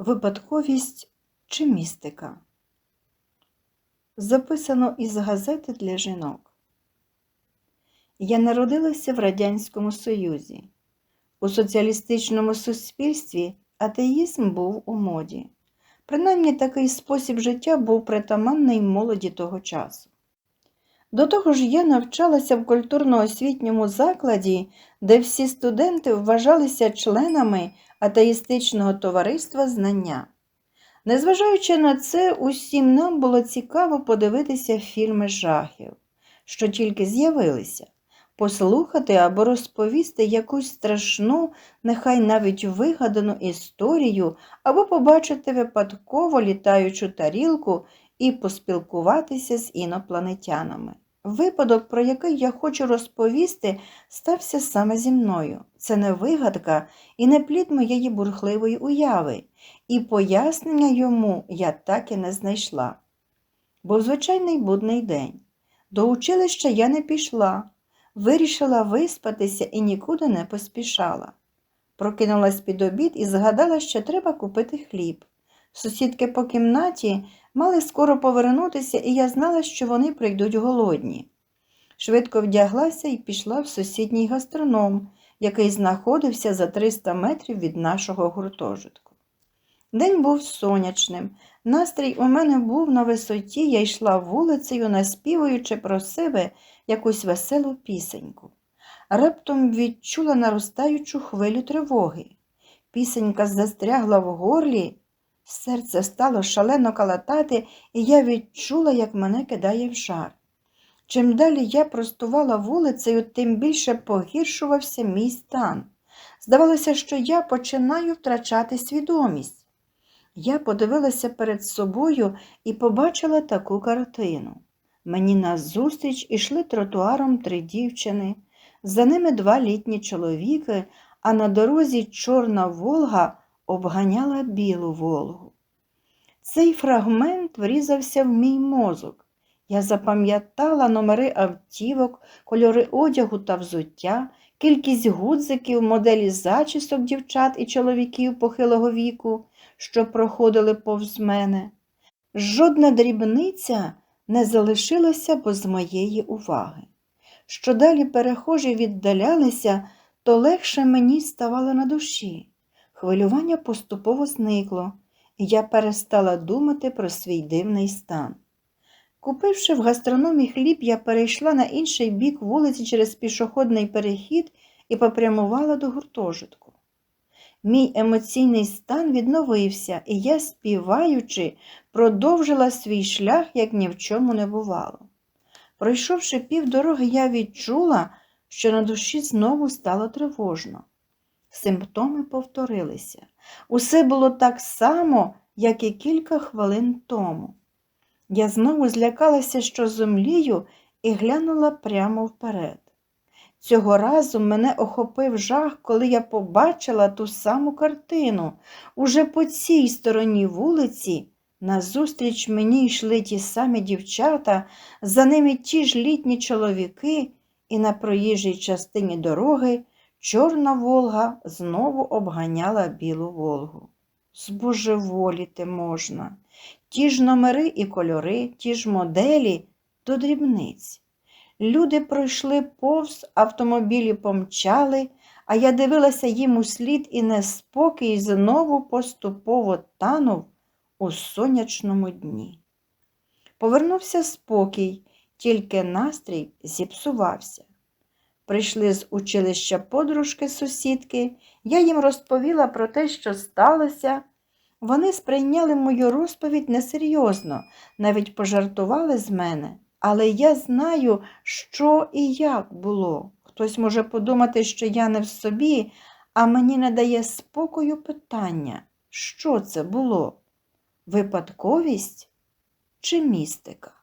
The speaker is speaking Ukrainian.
Випадковість чи містика? Записано із газети для жінок. Я народилася в Радянському Союзі. У соціалістичному суспільстві атеїзм був у моді. Принаймні такий спосіб життя був притаманний молоді того часу. До того ж, я навчалася в культурно-освітньому закладі, де всі студенти вважалися членами атеїстичного товариства знання. Незважаючи на це, усім нам було цікаво подивитися фільми жахів, що тільки з'явилися, послухати або розповісти якусь страшну, нехай навіть вигадану історію, або побачити випадково літаючу тарілку і поспілкуватися з інопланетянами. Випадок, про який я хочу розповісти, стався саме зі мною. Це не вигадка і не плід моєї бурхливої уяви, і пояснення йому я так і не знайшла. Був звичайний будний день. До училища я не пішла, вирішила виспатися і нікуди не поспішала. Прокинулась під обід і згадала, що треба купити хліб. Сусідки по кімнаті мали скоро повернутися, і я знала, що вони прийдуть голодні. Швидко вдяглася і пішла в сусідній гастроном, який знаходився за 300 метрів від нашого гуртожитку. День був сонячним, настрій у мене був на висоті, я йшла вулицею, наспівуючи про себе якусь веселу пісеньку. Раптом відчула наростаючу хвилю тривоги. Пісенька застрягла в горлі, серце стало шалено калатати, і я відчула, як мене кидає в жар. Чим далі я простувала вулицею, тим більше погіршувався мій стан. Здавалося, що я починаю втрачати свідомість. Я подивилася перед собою і побачила таку картину. Мені назустріч ішли тротуаром три дівчини, за ними два літні чоловіки, а на дорозі чорна Волга обганяла білу Волгу. Цей фрагмент врізався в мій мозок. Я запам'ятала номери автівок, кольори одягу та взуття, кількість гудзиків, моделі зачісок дівчат і чоловіків похилого віку, що проходили повз мене. Жодна дрібниця не залишилася без моєї уваги. Що далі перехожі віддалялися, то легше мені ставало на душі. Хвилювання поступово зникло, і я перестала думати про свій дивний стан. Купивши в гастрономі хліб, я перейшла на інший бік вулиці через пішохідний перехід і попрямувала до гуртожитку. Мій емоційний стан відновився, і я, співаючи, продовжила свій шлях, як ні в чому не бувало. Пройшовши півдороги, я відчула, що на душі знову стало тривожно. Симптоми повторилися. Усе було так само, як і кілька хвилин тому. Я знову злякалася, що зумлію, і глянула прямо вперед. Цього разу мене охопив жах, коли я побачила ту саму картину. Уже по цій стороні вулиці назустріч мені йшли ті самі дівчата, за ними ті ж літні чоловіки, і на проїжджій частині дороги чорна Волга знову обганяла білу Волгу. Збожеволіти можна. Ті ж номери і кольори, ті ж моделі до дрібниць. Люди пройшли повз, автомобілі помчали, а я дивилася їм у слід і неспокій знову поступово танув у сонячному дні. Повернувся спокій, тільки настрій зіпсувався. Прийшли з училища подружки сусідки, я їм розповіла про те, що сталося. Вони сприйняли мою розповідь несерйозно, навіть пожартували з мене, але я знаю, що і як було. Хтось може подумати, що я не в собі, а мені не дає спокою питання, що це було? Випадковість чи містика?